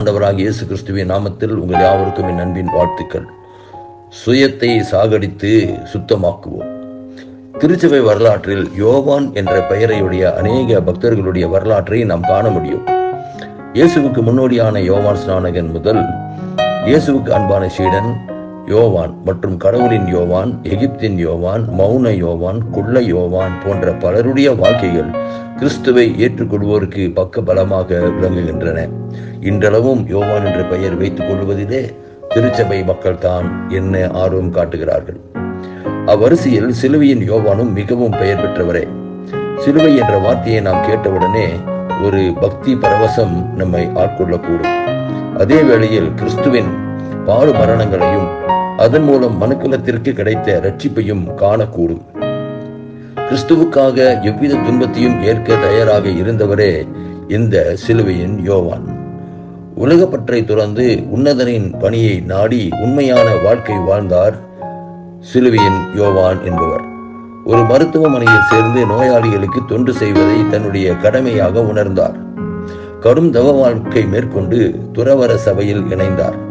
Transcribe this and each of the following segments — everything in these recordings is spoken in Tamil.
ஆண்டவராக இயேசு கிறிஸ்துவின் நாமத்தில் உங்கள் யாவருக்கும் என் அன்பின் வாழ்த்துக்கள். சுயத்தை சாகடித்து சுத்தமாக்குவோம். திருச்சபை வரலாற்றில் யோவான் என்ற பெயரையுடைய அநேக பக்தர்களுடைய வரலாற்றை நாம் காண முடியும். இயேசுவுக்கு முன்னோடியான யோவான் ஸ்நானகன் முதல் இயேசுவுக்கு அன்பான சீடன் யோவான் மற்றும் கடவுளின் யோவான் எகிப்தின் யோவான் மௌன யோவான் குள்ள யோவான் போன்ற பலருடைய வாழ்க்கைகள் கிறிஸ்துவை ஏற்றுக்கொள்வோருக்கு பக்க பலமாக விளங்குகின்றன. இன்றளவும் யோவான் என்ற பெயர் வைத்துக் கொள்வதிலே திருச்சபை மக்கள் தான் என்ன ஆர்வம் காட்டுகிறார்கள். அவ்வரிசையில் சிலுவையின் யோவானும் மிகவும் பெயர் பெற்றவரே. சிலுவை என்ற வார்த்தையை நாம் கேட்டவுடனே ஒரு பக்தி பரவசம் நம்மை ஆட்கொள்ளக்கூடும். அதே வேளையில் கிறிஸ்துவின் பாடு மரணங்களையும் அதன் மூலம் மனுக்குலத்திற்கு கிடைத்த ரட்சிப்பையும் காணக்கூடும். கிறிஸ்துவுக்காக எவ்வித துன்பத்தையும் ஏற்க தயாராக இருந்தவரே இந்த சிலுவையின் யோவான். உலகப்பற்றை துறந்து உன்னதனின் பணியை நாடி உண்மையான வாழ்க்கை வாழ்ந்தார் சிலுவையின் யோவான் என்பவர். ஒரு மருத்துவமனையில் சேர்ந்து நோயாளிகளுக்கு தொண்டு செய்வதை தன்னுடைய கடமையாக உணர்ந்தார். கடும் தவ வாழ்க்கை மேற்கொண்டு துறவர சபையில் இணைந்தார்.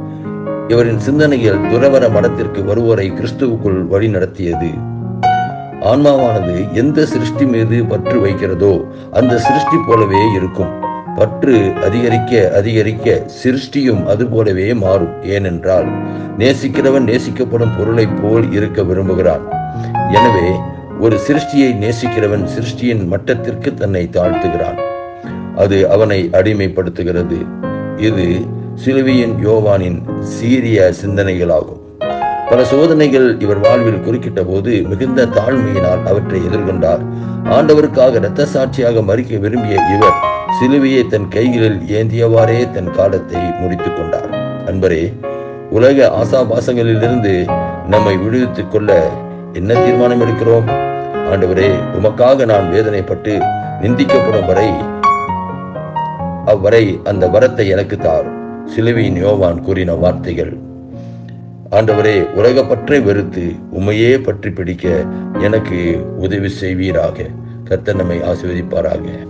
இவரின் சிந்தனைகள் துறவர மடத்திற்கு வருவோரை கிறிஸ்துவுக்குள் வழி நடத்தியது. ஆன்மாவானது எந்த சிருஷ்டி மீது பற்று வைக்கிறதோ அந்த சிருஷ்டி போலவே இருக்கும். பற்று அதிகரிக்க அதிகரிக்க சிருஷ்டியும் அது போலவே மாறும். ஏனென்றால் நேசிக்கிறவன் நேசிக்கப்படும் பொருளைப் போல் இருக்க விரும்புகிறான். எனவே ஒரு சிருஷ்டியை நேசிக்கிறவன் சிருஷ்டியின் மட்டத்திற்கு தன்னை தாழ்த்துகிறான். அது அவனை அடிமைப்படுத்துகிறது. இது சிலுவையின் யோவானின் சீரிய சிந்தனைகளாகும். பல சோதனைகள் இவர் வாழ்வில் குறுக்கிட்ட போது மிகுந்த தாழ்மையினால் அவற்றை எதிர்கொண்டார். ஆண்டவருக்காக இரத்த சாட்சியாக மறிக்க விரும்பிய இவர் சிலுவையை தன் கைகளில் ஏந்தியவாறே தன் காலத்தை முடித்துக் கொண்டார். அன்பரே உலக ஆசாபாசங்களிலிருந்து நம்மை விடுவித்துக் கொள்ள என்ன தீர்மானம் எடுக்கிறோம் ஆண்டவரே உமக்காக நான் வேதனைப்பட்டு நிந்திக்கப்படும் வரை அவ்வரை அந்த வரத்தை எனக்கு தாரும். சிலுவையின் யோவான் கூறின வார்த்தைகள். ஆண்டவரே உலகப்பற்றை வெறுத்து உமையே பற்றி பிடிக்க எனக்கு உதவி செய்வீராக. கர்த்தர் நம்மை ஆசீர்வதிப்பாராக.